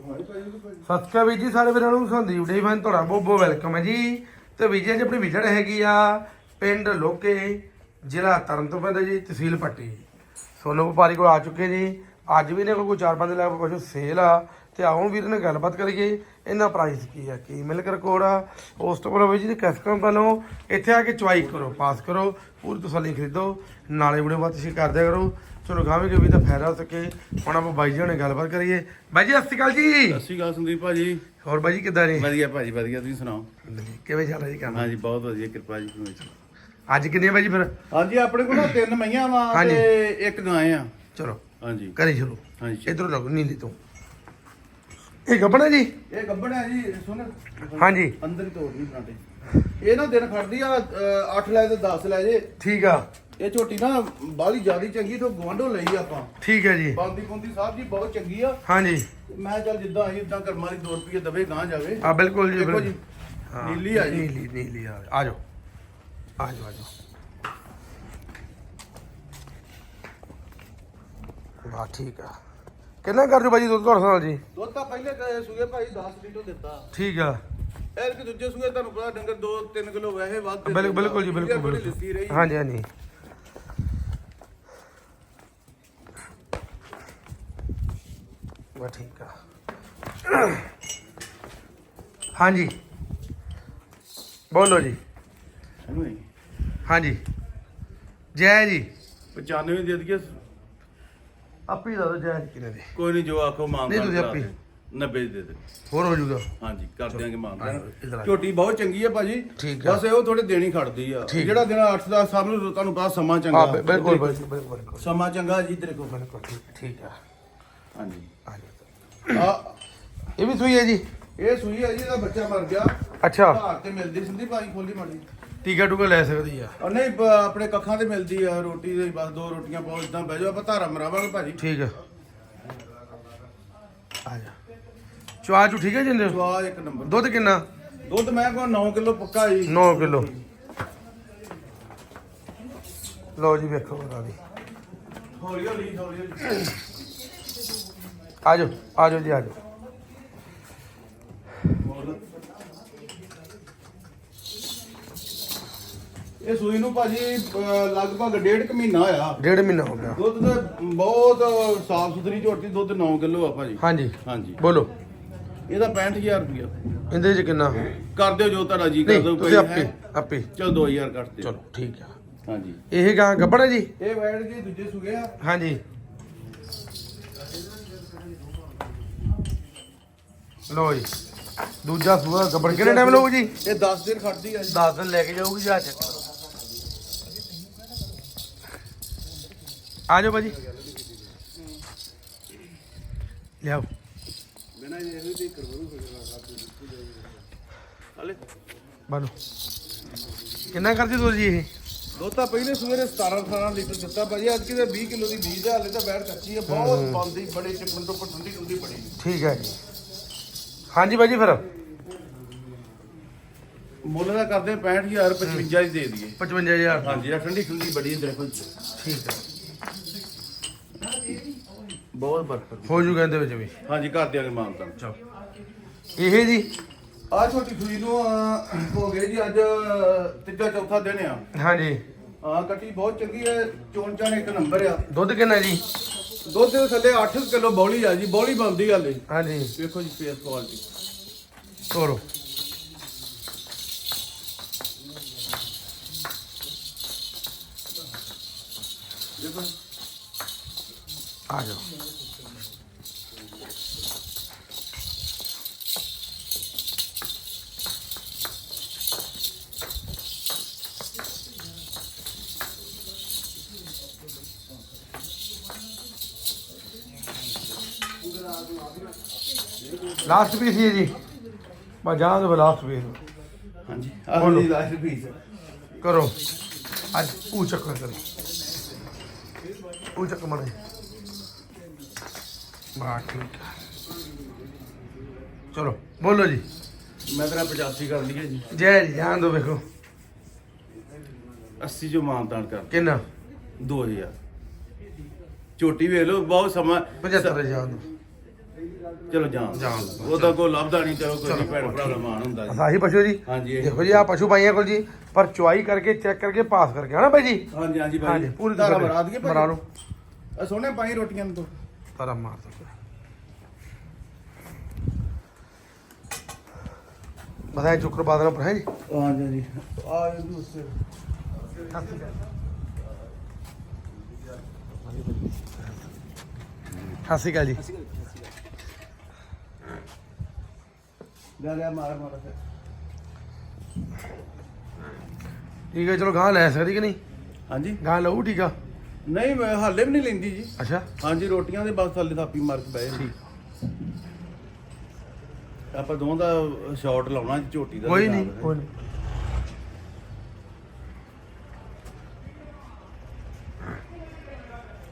ਸਤਿ ਸ਼੍ਰੀ ਅਕਾਲ ਵੀਰ ਜੀ, ਸਾਰੇ ਵੀਰਾਂ ਨੂੰ ਸੰਦੀਪ ਡੇ ਫੈਨ ਤੁਹਾਡਾ ਬਹੁਤ ਬਹੁਤ ਵੈਲਕਮ ਹੈ ਜੀ। ਤੇ ਵੀਰ ਜੀ ਆਪਣੀ ਵਿਜੜ ਹੈਗੀ ਆ ਪਿੰਡ ਲੋਕੇ, ਜ਼ਿਲ੍ਹਾ ਤਰਨ ਤੋਂ ਪੈਂਦਾ ਜੀ, ਤਹਿਸੀਲ ਪੱਟੀ। ਸੋਨੂ ਵਪਾਰੀ ਕੋਲ ਆ ਚੁੱਕੇ ਜੀ। ਅੱਜ ਵੀ ਨੇ ਕੋਲ ਕੋਈ 4-5 ਲੱਖ ਕੁਝ ਸੇਲ ਆ। ਤੇ ਆਉਂ ਵੀਰ ਨੇ ਗੱਲਬਾਤ ਕਰੀਏ, ਇਹਨਾਂ ਪ੍ਰਾਈਸ ਕੀ ਆ, ਕੀ ਮਿਲਕ ਰਿਕਾਰਡ ਆ। ਉਸ ਤੋਂ ਬਾਅਦ ਵੀਰ ਜੀ ਕਸਟਮ ਵੱਲੋਂ ਇੱਥੇ ਆ ਕੇ ਚੁਆਈ ਕਰੋ, ਪਾਸ ਕਰੋ। ਪੂਰੀ ਤਸੱਲੀ ਖਰੀਦੋ। ਨਾਲੇ ਵੀਡੀਓ ਬਾਤ ਤੁਸੀਂ ਕਰਦੇ ਕਰੋ। ਚਲੋ ਗਾਵੇਂ ਕਿ ਵੀ ਤਾਂ ਫਾਇਦਾ ਹੋ ਸਕੇ। ਹੁਣ ਆਪਾਂ ਬਾਈ ਜੀ ਨਾਲ ਗੱਲਬਾਤ ਕਰੀਏ। ਬਾਈ ਜੀ ਸਤਿ ਸ਼੍ਰੀ ਅਕਾਲ ਜੀ। ਸਤਿ ਸ਼੍ਰੀ ਅਕਾਲ ਸੰਦੀਪ ਭਾਜੀ। ਹੋਰ ਬਾਈ ਜੀ ਕਿੱਦਾਂ ਨੇ? ਵਧੀਆ ਭਾਜੀ ਵਧੀਆ। ਤੁਸੀਂ ਸੁਣਾਓ? ਕਿਵੇਂ ਚੱਲ ਰਿਹਾ ਜੀ ਕੰਮ? ਹਾਂਜੀ ਬਹੁਤ ਵਧੀਆ। ਕਿਰਪਾ ਜੀ ਕਿਵੇਂ ਚੱਲ ਅੱਜ ਕਿੰਨੇ ਬਾਈ ਜੀ ਫਿਰ? ਹਾਂਜੀ ਆਪਣੇ ਕੋਲ ਨਾ ਤਿੰਨ ਮਈਆਂ ਵਾ। ਤੇ ਇੱਕ ਗਾਂ ਆ। ਚਲੋ ਹਾਂਜੀ। ਕਰੀ ਸ਼ੁਰੂ। ਹਾਂਜੀ। ਇਧਰੋਂ ਲੱਗ ਨੀਲੀ ਤੋਂ। ਇਹ ਗੱਬਣਾ ਜੀ? ਇਹ ਗੱਬੜ ਹੈ ਜੀ ਸੁਣ। ਹਾਂਜੀ। ਅੰਦਰ ਹੀ ਤੋੜ ਨਹੀਂ ਬਰਾਂਡੇ ਇਹ ਨਾ ਦਿਨ ਖੜਦੀ ਆ 8 ਲੈ ਤੇ 10 ਲੈ ਜੇ। ਠੀਕ ਆ। ਇਹ ਝੋਟੀ ਨਾ ਬਾਹਲੀ ਜਿਆਦੀ ਚੰਗੀ ਤੋਂ ਗਵਾਂਢੋਂ ਲਈ ਆਪਾਂ। ਠੀਕ ਹੈ ਜੀ। ਬੰਦੀ ਕੁੰਦੀ ਸਾਹਿਬ ਜੀ ਬਹੁਤ ਚੰਗੀ ਆ। ਹਾਂਜੀ। ਮੈਂ ਚੱਲ ਜਿੱਦਾਂ ਆਈ ਇਦਾਂ ਕਰਮਾਂ ਦੀ 2 ਰੁਪਏ ਦਵੇ ਗਾਂ ਜਾਵੇ। ਆ ਬਿਲਕੁਲ ਜੀ ਬਿਲਕੁਲ ਜੀ ਹਾਂ, ਨੀਲੀ ਆ ਜੀ। ਨੀਲੀ ਨੀਲੀ ਆ। ਆ ਜਾਓ। ਆ ਜਾਓ ਆ ਜਾਓ। ਵਾਹ ਠੀਕ ਆ। ਕਿੰਨਾ ਕਰ ਜੋ ਬਾਈ ਦੁੱਧ ਤੁਹਾਡੇ ਨਾਲ ਜੀ? ਦੁੱਧ ਤਾਂ ਪਹਿਲੇ ਕਹੇ ਸੂਏ ਭਾਈ 10 ਲੀਟਰ ਦਿੱਤਾ। ਠੀਕ ਆ। ਇਹ ਕਿ ਦੂਜੇ ਸੂਏ ਤੁਹਾਨੂੰ ਪਤਾ ਡੰਗਰ 2-3 ਕਿਲੋ ਵੈਸੇ ਵੱਧ ਬਿਲਕੁਲ ਬਿਲਕੁਲ ਜੀ ਬਿਲਕੁਲ ਬਿਲਕੁਲ। ਹਾਂਜੀ ਹਾਂਜੀ। ਵਾ ਠੀਕ ਆ। ਹਾਂਜੀ। ਬੋਲੋ ਜੀ। ਇਹਨੂੰ ਹੀ। ਹਾਂਜੀ। ਜੈ ਜੀ। 95 ਦੇ ਦਈਏ। ਆਪੀ ਦਾ ਜੈ ਜੀ ਕਿਨੇ ਦੇ। ਕੋਈ ਨਹੀਂ ਜੋ ਆਖੋ ਮਾਨ ਨਹੀਂ, ਤੁਸੀਂ ਆਪੇ। 90 ਦੇ ਦੇ ਹੋਰ ਹੋ ਜਾਊਗਾ ਹਾਂਜੀ ਕਰ ਦਿਆਂਗੇ ਮਾਨ ਆ। ਝੋਟੀ ਬਹੁਤ ਚੰਗੀ ਹੈ ਭਾਜੀ। ਠੀਕ ਆ। ਬਸ ਇਹ ਥੋੜੇ ਦੇਣੀ ਖੜਦੀ ਆ। ਜਿਹੜਾ ਦਿਨ 8 ਦਾ ਸਭ ਨੂੰ ਤੁਹਾਨੂੰ ਪਤਾ ਸਮਾਂ ਆ ਚੰਗਾ। ਬਿ- ਬਿਲਕੁਲ ਬਿਲਕੁਲ ਸਮਾਂ ਚੰਗਾ ਜੀ ਤੇਰੇ ਕੋਲ। ਬਿਲਕੁਲ ਠੀਕ ਆ। ਹਾਂਜੀ। ਆ। ਇਹ ਵੀ ਸੂਈ ਹੈ ਜੀ? ਇਹ ਸੂਈ ਹੈ ਜੀ ਇਹਦਾ ਬੱਚਾ ਮਰ ਗਿਆ। ਅੱਛਾ। ਘਰ ਤੇ ਮਿਲਦੀ ਸਿੰਦੀ ਭਾਈ ਖੋਲੀ ਮਾੜੀ। ਟੀਕਾ ਟੂਕਾ ਲੈ ਸਕਦੀ ਆ। ਨਹੀਂ ਬ- ਆਪਣੇ ਕੱਖਾਂ ਤੇ ਮਿਲਦੀ ਆ ਰੋਟੀ ਦੇ ਬਸ ਦੋ ਰੋਟੀਆਂ ਪਾਓ ਇਦਾਂ ਬਹਿ ਜਾਓ ਆਪਾਂ ਧਾਰਾ ਮਰਾਵਾਂਗੇ ਭਾਜੀ। ਠੀਕ ਆ। ਆ ਜਾ। ਚੁਆ ਚੂ ਠੀਕ ਹੈ ਜਿੰਦੇ? ਸਵਾਦ ਇੱਕ ਨੰਬਰ। ਦੁੱਧ ਕਿੰਨਾ? ਦੁੱਧ ਮੈਂ ਕੋ 9 ਕਿਲੋ ਪੱਕਾ ਜੀ। 9 ਕਿਲੋ। ਲਓ ਜੀ ਵੇਖੋ ਬਣਾ ਦੀ ਹੌਲੀ ਹੌਲੀ ਹੌਲੀ ਹੌਲੀ। ਆ ਜਾਓ ਆ ਜਾਓ ਜੀ ਆ ਜਾਓ ਇਹ ਸੂਈ ਨੂੰ ਭਾਜੀ ਅਹ, ਲਗਭਗ ਡੇਢ ਕੁ ਮਹੀਨਾ ਹੋਇਆ। ਡੇਢ ਮਹੀਨਾ ਹੋ ਗਿਆ। ਦੁੱਧ ਤੇ ਬਹੁਤ ਸਾਫ਼ ਸੁਥਰੀ ਝੋਟੀ ਦੁੱਧ 9 ਕਿਲੋ ਆ ਭਾਜੀ। ਹਾਂਜੀ। ਹਾਂਜੀ। ਬੋਲੋ। ਇਹਦਾ 65000 ਰੁਪਇਆ ਇਹਦੇ ਚ ਕਿੰਨਾ? ਕਰ ਦਿਓ ਜੋ ਤੁਹਾਡਾ ਜੀ ਕਰ ਦਿਓ ਤੁਸੀਂ ਆਪੇ ਆਪੇ। ਚਲ 2000 ਕੱਟ ਦਿਓ। ਚਲੋ ਠੀਕ ਆ। ਹਾਂਜੀ। ਇਹ ਗਾਂ ਗੱਬੜ ਹੈ ਜੀ? ਇਹ ਵੈੜ ਜੀ ਦੂਜੇ ਸੁਗੇ ਆ। ਹਾਂਜੀ। ਲਓ ਜੀ। ਦੂਜਾ ਸੂਆ ਗੱਬੜ ਕਿੰਨੇ ਟਾਈਮ ਲਊ ਜੀ? ਇਹ 10 ਦਿਨ ਖੜਦੀ ਆ ਜੀ। 10 ਦਿਨ ਲੈ ਕੇ ਜਾਊਗੀ ਜਾ ਚੱਕ ਆ ਜਾਓ ਭਾਜੀ। ਲਿਆਓ। ਬਿਨਾਂ ਇਹ ਵੀ ਕਰਵਾਉ ਹਲੇ ਬਾਲੋ ਕਿੰਨਾ ਕਰਦੀ ਦੋ ਜੀ ਇਹ? ਦੁੱਧ ਤਾਂ ਪਹਿਲੇ ਸਵੇਰੇ 17 18 ਲੀਟਰ ਦਿੱਤਾ ਭਾਜੀ ਅੱਜ ਕਿਤੇ 20 ਕਿਲੋ ਦੀ ਬੀਜ ਆ ਹਲੇ ਤਾਂ ਵੈੜ ਕੱਚੀ ਆ। ਬਹੁਤ ਬੰਦੀ ਬੜੇ ਟਿੱਪਣ ਤੋਂ ਠੰਡੀ ਠੰਡੀ ਬੜੀ। ਠੀਕ ਹੈ ਜੀ। ਹਾਂਜੀ ਭਾਜੀ ਫਿਰ। ਮੁੱਲ ਦਾ ਕਰਦੇ 65000 55 ਦੀ ਦੇ ਦਈਏ। 55000 ਹਾਂਜੀ ਆ ਠੰਡੀ ਠੰਡੀ ਬੜੀ ਹੈ ਦੇਖੋ। ਠੀਕ ਹੈ। ਬਹੁਤ ਬਰਕਤ ਹੋ ਜੂਗਾ ਇਹਦੇ ਵਿੱਚ ਵੀ। ਹਾਂਜੀ ਘਰ ਦਿਆਂਗੇ ਮਾਨਤਾ ਚਲੋ। ਇਹ ਜੀ। ਆ ਛੋਟੀ ਸੂਈ ਨੂੰ ਹੋ ਗਏ ਜੀ ਅੱਜ ਤੀਜਾ ਚੌਥਾ ਦਿਨ ਆ। ਹਾਂਜੀ। ਆ ਕੱਟੀ ਬਹੁਤ ਚੰਗੀ ਹੈ ਚੋਣ ਚਾਣ ਇੱਕ ਨੰਬਰ ਆ। ਦੁੱਧ ਕਿੰਨਾ ਜੀ? ਦੁੱਧ ਦੇ ਥੱਲੇ 8 ਕਿਲੋ ਬੌਲੀ ਆ ਜੀ ਬੌਲੀ ਬੰਦੀ ਹਾਲੇ ਹਾਂਜੀ। ਵੇਖੋ ਜੀ ਫੇਸ ਕੁਆਲਿਟੀ ਤੋਰੋ। ਦੇਖੋ ਆ ਜਾਓ। ਲਾਸਟ ਪੀਸ ਹੀ ਹੈ ਜੀ। ਬਾ ਜਾਣ ਦੋ ਲਾਸਟ ਪੀਸ ਹਾਂਜੀ ਜੀ ਲਾਸਟ ਪੀਸ ਕਰੋ। ਅੱਜ ਉਹ ਚੱਕਰ ਕਰੋ। ਉਹ ਚੱਕ ਮੜੇ ਬਾ ਠੀਕ। ਚਲੋ ਬੋਲੋ ਜੀ। ਮੈਂ ਤੇਰਾ 85 ਕਰ ਲਈਏ ਜੀ। ਜੈ ਜੀ ਜਾਣ ਦੋ ਵੇਖੋ। 80 ਜੋ ਮਾਨਤਾਨ ਕਰ ਕਿੰਨਾ? 2000 ਝੋਟੀ ਵੇਖ ਲਓ ਬਹੁਤ ਸਮਾਂ 75 ਜਾਣ ਦੋ ਚਲੋ ਜਾਣ ਜਾਣ ਉਹਦਾ ਕੋਈ ਲੱਭਦਾ ਨਹੀਂ ਚਲੋ ਕੋਈ ਭੈਣ ਭਰਾ ਦਾ ਮਾਣ ਹੁੰਦਾ ਜੀ। ਅਸਾਹੀ ਪਸ਼ੂ ਜੀ। ਹਾਂਜੀ ਦੇਖੋ ਜੀ ਆ ਪਸ਼ੂ ਪਾਈਆਂ ਕੋਲ ਜੀ ਪਰ ਚੁਆਈ ਕਰਕੇ ਚੈੱਕ ਕਰਕੇ ਪਾਸ ਕਰਕੇ ਹਨਾ ਭਾਈ ਜੀ? ਹਾਂਜੀ ਹਾਂਜੀ ਹਾਂਜੀ ਭਾਈ ਪੂਰੀ ਧਾਰਾ। ਬਰਾ ਦਈਏ ਬਣਾ ਲਓ। ਆ ਸੋਹਣੇ ਪਾਈ ਰੋਟੀਆਂ ਨੂੰ ਤੋਂ। ਤਾਰਾ ਮਾਰ ਦੋ। ਬਤਾਏ ਚੁੱਕਰ ਬਾਦਲ ਪਰ ਹੈ ਜੀ? ਹਾਂਜੀ ਹਾਂਜੀ। ਆ ਇਹਨੂੰ ਉਸੇ। ਸਤਿ ਸ਼੍ਰੀ ਅਕਾਲ। ਜੀ। ਲੈ ਲੈ ਮਾਰ ਮਾਰ ਫਿਰ। ਠੀਕ ਹੈ ਚਲੋ ਗਾਂ ਲੈ ਸਕਦੀ ਕਿ ਨਹੀਂ? ਹਾਂਜੀ। ਗਾਂ ਲਊ ਠੀਕ ਆ? ਨਹੀਂ ਮੈਂ ਹਾਲੇ ਵੀ ਨਹੀਂ ਲੈਂਦੀ ਜੀ। ਅੱਛਾ। ਹਾਂਜੀ ਰੋਟੀਆਂ ਦੇ ਬਸ ਥੱਲੇ ਥਾਪੀ ਮਾਰ ਕੇ ਬਹਿ ਠੀਕ। ਆਪਾਂ ਦੋਵਾਂ ਦਾ ਸ਼ਾਟ ਲਾਉਣਾ ਜੀ ਝੋਟੀ ਦਾ ਕੋਈ ਨਹੀਂ। ਕੋਈ ਨਹੀਂ।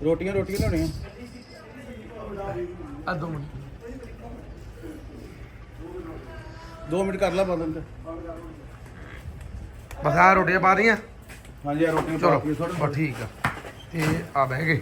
ਰੋਟੀਆਂ ਰੋਟੀਆਂ ਲਿਆਉਣੀਆਂ। ਆ ਦੋ ਮਿੰਟ। 2 ਮਿੰਟ ਕਰ ਲਾ ਬੰਦਨ ਤੇ ਬਸ ਆ ਰੋਟੀਆਂ ਪਾ ਦੀਆਂ ਹਾਂਜੀ ਆ ਰੋਟੀਆਂ ਚਲੋ ਕੇ ਥੋੜਾ ਬਸ ਠੀਕ ਆ। ਤੇ ਆ ਬਹਿ ਗਏ।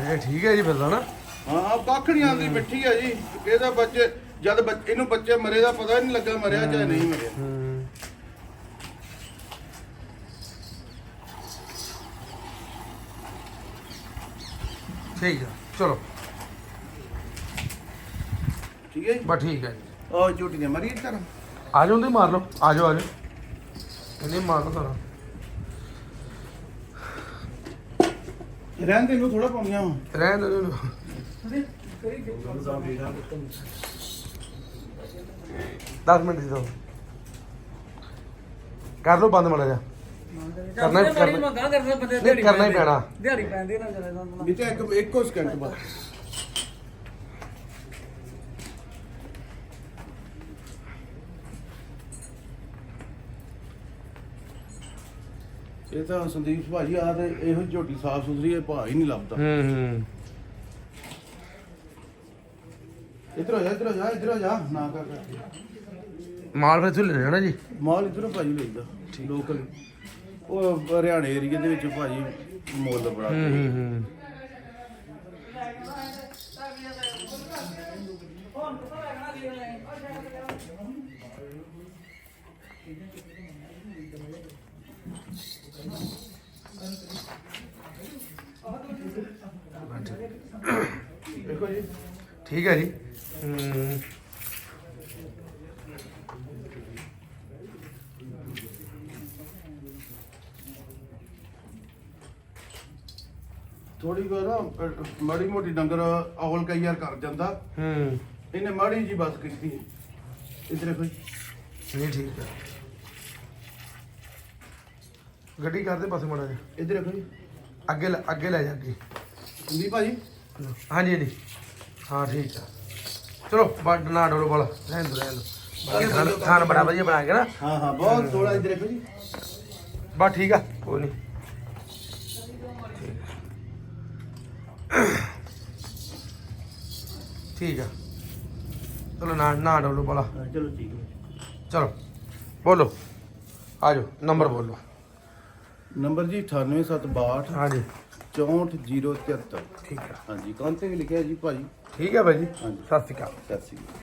ਇਹ ਠੀਕ ਹੈ ਜੀ ਫਿਰ ਤਾਂ ਨਾ। ਹਾਂ ਕੱਖ ਨਹੀਂ ਆਂਦੀ ਮਿੱਠੀ ਆ ਜੀ। ਇਹਦਾ ਬੱਚੇ ਜਦ ਬੱਚੇ ਇਹਨੂੰ ਬੱਚੇ ਮਰੇ ਦਾ ਪਤਾ ਨਹੀਂ ਲੱਗਾ ਮਰਿਆ ਚਾਹੇ ਨਹੀਂ ਮਰਿਆ। ਠੀਕ ਆ ਚਲੋ। ਠੀਕ ਹੈ ਜੀ? ਬਸ ਠੀਕ ਹੈ ਜੀ। ਉਹ ਝੋਟੀਆਂ ਮਰੀ ਤਰ ਆ ਜਾਓ ਤੇ ਮਾਰ ਲਓ ਆ ਜਾਓ ਆ ਜਾਓ। ਇਹਨੇ ਮਾਰ ਲਓ ਸਾਰਾ ਰਹਿਣ ਦੇ ਨੂੰ ਥੋੜਾ ਪਾਉਣੀਆਂ ਵਾ। ਰਹਿਣ ਦੇ ਇਹਨੂੰ। ਦਸ ਮਿੰਟ ਦੀ ਦੋ। ਕਰ ਲਓ ਬੰਦ ਮੜਾ ਜਾ ਕਰਨਾ ਹੀ- ਕਰਨਾ ਗਾਂ ਕਰਦੇ ਬੰਦੇ ਨਹੀਂ ਕਰਨਾ ਹੀ ਪੈਣਾ। ਦਿਹਾੜੀ ਪੈਂਦੀ ਨਾ ਚਲੇ ਸਾਨੂੰ ਵਿੱਚ ਇੱਕ ਇੱਕੋ ਸਕਿੰਟ ਬਾਅਦ ਇਹ ਤਾਂ ਸੰਦੀਪ ਭਾਜੀ ਆ ਤੇ ਇਹੋ ਝੋਟੀ ਸਾਫ਼ ਸੁਥਰੀ ਹੈ ਭਾਅ ਹੀ ਨਹੀਂ ਲੱਭਦਾ। ਹੂੰ ਹੂੰ। ਇੱਧਰ ਹੋ ਜਾ ਇੱਧਰ ਹੋ ਜਾ ਇੱਧਰ ਹੋ ਜਾ। ਨਾ ਕਰ। ਮਾਲ ਫਿਰ ਤੂੰ ਲੈ ਜਾਣਾ ਜੀ। ਮਾਲ ਇੱਧਰੋਂ ਭਾਜੀ ਲਈਦਾ ਲੋਕਲ। ਉਹ ਹਰਿਆਣੇ ਏਰੀਏ ਦੇ ਵਿੱਚ ਭਾਜੀ ਮੁੱਲ ਬੜਾ ਹੂੰ ਹੂੰ ਹੂੰ। ਦੇਖੋ ਜੀ। ਠੀਕ ਹੈ ਜੀ ਹੂੰ ਥੋੜੀ ਵਾਰ ਨਾ ਅਹ, ਮਾੜੀ ਮੋਟੀ ਡੰਗਰ ਔਲ ਕਈ ਯਾਰ ਕਰ ਜਾਂਦਾ। ਹੂੰ। ਇਹਨੇ ਮਾੜੀ ਜੀ ਬਸ ਕੀਤੀ। ਇੱਧਰ ਜੀ। ਨਹੀਂ ਠੀਕ ਹੈ। ਗੱਡੀ ਕਰਦੇ ਪਾਸੇ ਮੜਾ ਜਾ ਇੱਧਰ ਜੀ। ਅੱਗੇ ਲੈ- ਅੱਗੇ ਲੈ ਜਾ ਅੱਗੇ ਸੰਦੀਪ ਭਾਜੀ? ਹਾਂਜੀ ਹਾਂਜੀ। ਹਾਂ ਠੀਕ ਆ। ਚਲੋ ਬੱਡ ਨਾ ਡੋਲੋ ਵਾਲਾ। ਰਹਿਣ ਦੋ ਰਹਿਣ ਦੋ। ਖਾਣ ਬੜਾ ਵਧੀਆ ਬਣਾ ਕੇ ਨਾ। ਹਾਂ ਹਾਂ ਬਹੁਤ ਥੋੜਾ ਇੱਧਰ ਜੀ। ਬਸ ਠੀਕ ਆ ਕੋਈ ਨਹੀਂ। ਠੀਕ ਆ। ਚਲੋ ਨਾ ਨਾ ਡੋਲੋ ਹਾਂ, ਚਲੋ ਠੀਕ ਹੈ ਚਲੋ ਬੋਲੋ। ਆ ਜਾਓ ਨੰਬਰ ਬੋਲੋ। ਨੰਬਰ ਜੀ 98762 ਹਾਂਜੀ। 64073 ਠੀਕ ਆ। ਹਾਂਜੀ ਕੰਨ ਤੇ ਵੀ ਲਿਖਿਆ ਜੀ ਭਾਜੀ? ਠੀਕ ਹੈ ਭਾਈ ਜੀ ਹਾਂਜੀ। ਸਤਿ ਸ਼੍ਰੀ ਅਕਾਲ। ਸਤਿ ਸ਼੍ਰੀ ਅਕਾਲ।